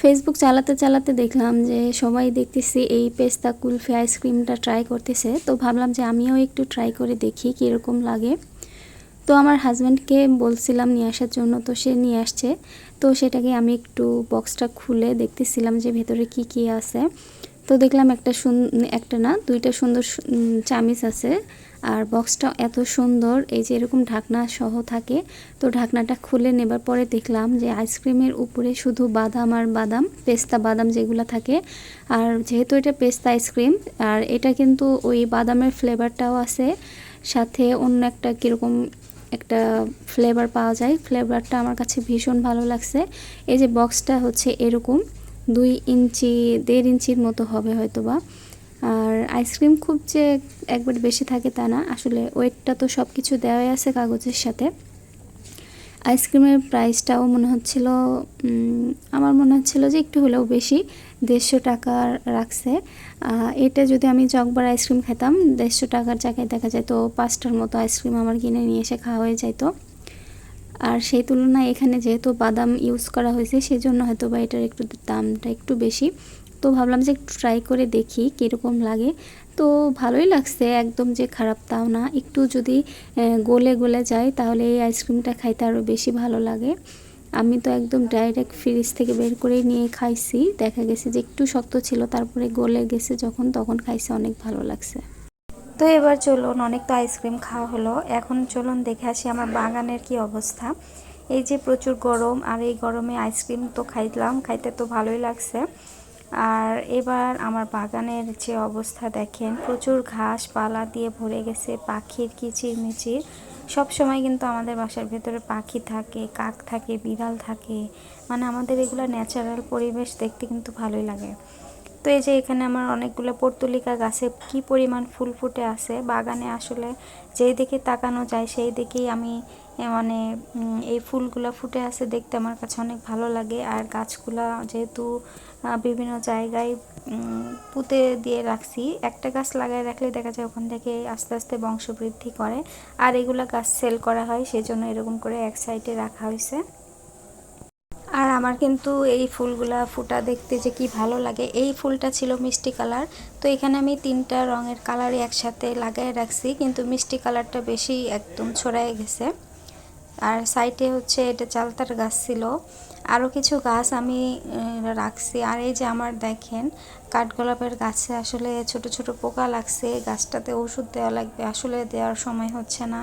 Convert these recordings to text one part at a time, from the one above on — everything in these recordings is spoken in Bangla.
ফেসবুক চালাতে চালাতে দেখলাম যে সবাই দেখতেছি এই পেস্তা কুলফি আইসক্রিমটা ট্রাই করতেছে। তো ভাবলাম যে আমিও একটু ট্রাই করে দেখি কীরকম লাগে। তো আমার হাজব্যান্ডকে বলছিলাম নিয়ে আসার জন্য, তো সে নিয়ে আসছে। তো সেটাকে আমি একটু বক্সটা খুলে দেখতেছিলাম যে ভেতরে কি কি আছে। তো দেখলাম একটা একটা না, দুইটা সুন্দর চামিচ আছে। আর বক্সটা এত সুন্দর, এই যে এরকম ঢাকনা সহ থাকে। তো ঢাকনাটা খুলে নেবার পরে দেখলাম যে আইসক্রিমের উপরে শুধু বাদাম আর বাদাম, পেস্তা বাদাম যেগুলো থাকে। আর যেহেতু এটা পেস্তা আইসক্রিম, আর এটা কিন্তু ওই বাদামের ফ্লেভারটাও আছে। সাথে অন্য একটা কীরকম একটা ফ্লেভার পাওয়া যায়। ফ্লেভারটা আমার কাছে ভীষণ ভালো লাগছে। এই যে বক্সটা হচ্ছে এরকম। দুই ইঞ্চি, দেড় ইঞ্চির মতো হবে হয়তো বা আর আইসক্রিম খুব যে একবার বেশি থাকে তা না, আসলে ওয়েটটা তো সব কিছু দেওয়াই আছে কাগজের সাথে। আইসক্রিমের প্রাইসটাও মনে হচ্ছিল আমার মনে হচ্ছিল যে একটু হলেও বেশি, দেড়শো টাকা রাখছে। এটা যদি আমি জগবার আইসক্রিম খেতাম, দেড়শো টাকার জায়গায় দেখা যায় তো পাঁচটার মতো আইসক্রিম আমার কিনে নিয়ে এসে খাওয়া হয়ে যাইতো। আর সেই তুলনায় এখানে যেহেতু বাদাম ইউজ করা হয়েছে সেই জন্য হয়তো বা এটার একটু দামটা একটু বেশি। তো ভাবলাম যে একটু ট্রাই করে দেখি কীরকম লাগে। তো ভালোই লাগছে, একদম যে খারাপ তাও না। একটু যদি গলে গলে যায়, তাহলে এই আইসক্রিমটা খাইতে আরও বেশি ভালো লাগে। আমি তো একদম ডাইরেক্ট ফ্রিজ থেকে বের করে নিয়ে খাইছি। দেখা গেছে যে একটু শক্ত ছিল, তারপরে গলে গেছে যখন, তখন খাইছে, অনেক ভালো লাগছে। তো এবার চলুন, অনেক তো আইসক্রিম খাওয়া হলো। এখন চলুন দেখে আসি আমার বাগানের কি অবস্থা। এই যে প্রচুর গরম, আর এই গরমে আইসক্রিম তো খাইলাম, খাইতে তো ভালোই লাগছে। আর এবার আমার বাগানের যে অবস্থা দেখেন, প্রচুর ঘাস পালা দিয়ে ভরে গেছে, পাখির কিচির মিচির সব সময় কিন্তু আমাদের বাসার ভেতরে পাখি থাকে, কাক থাকে, বিড়াল থাকে। মানে আমাদের এগুলো ন্যাচারাল পরিবেশ দেখতে কিন্তু ভালোই লাগে। তো এই যে এখানে আমার অনেকগুলো পর্তুলিকা গাছে কি পরিমাণ ফুল ফুটে আছে, বাগানে আসলে যেই দিকে তাকানো যায় সেই দিকেই আমি মানে এই ফুলগুলো ফুটে আছে দেখতে আমার কাছে অনেক ভালো লাগে। আর গাছগুলা যেহেতু বিভিন্ন জায়গায় পুঁতে দিয়ে রাখছি, একটা গাছ লাগায় রাখলে দেখা যায় ওখান থেকে আস্তে আস্তে বংশবৃদ্ধি করে। আর এগুলো গাছ সেল করা হয়, সেজন্য এরকম করে এক সাইডে রাখা হয়েছে। আমার কিন্তু এই ফুলগুলা ফুটা দেখতে যে কি ভালো লাগে। এই ফুলটা ছিল মিষ্টি কালার। তো এখানে আমি তিনটা রঙের কালারই একসাথে লাগাই রাখছি, কিন্তু মিষ্টি কালারটা বেশি একদম ছড়ায় গেছে। আর সাইডে হচ্ছে এটা চালতার গাছ ছিল। আরও কিছু গাছ আমি রাখছি। আর এই যে আমার দেখেন, কাঠগোলাপের গাছে আসলে ছোট ছোট পোকা লাগছে। গাছটাতে ওষুধ দেওয়া লাগবে। আসলে দেওয়ার সময় হচ্ছে না।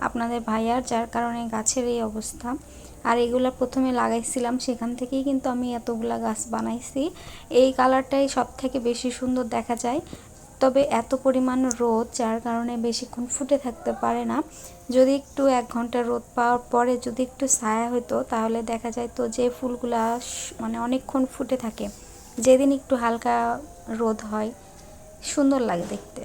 আপনাদের ভাইয়ার, যার কারণে গাছের এই অবস্থা। আর এগুলো প্রথমে লাগাইছিলাম, সেখান থেকেই কিন্তু আমি এতগুলা গাছ বানাইছি। এই কালারটাই সব থেকে বেশি সুন্দর দেখা যায়। তবে এত পরিমাণ রোদ, যার কারণে বেশিক্ষণ ফুটে থাকতে পারে না। যদি একটু এক ঘণ্টা রোদ পাওয়ার পরে যদি একটু ছায়া হতো তাহলে দেখা যায় তো যে ফুলগুলা মানে অনেকক্ষণ ফুটে থাকে। যেদিন একটু হালকা রোদ হয়, সুন্দর লাগে দেখতে।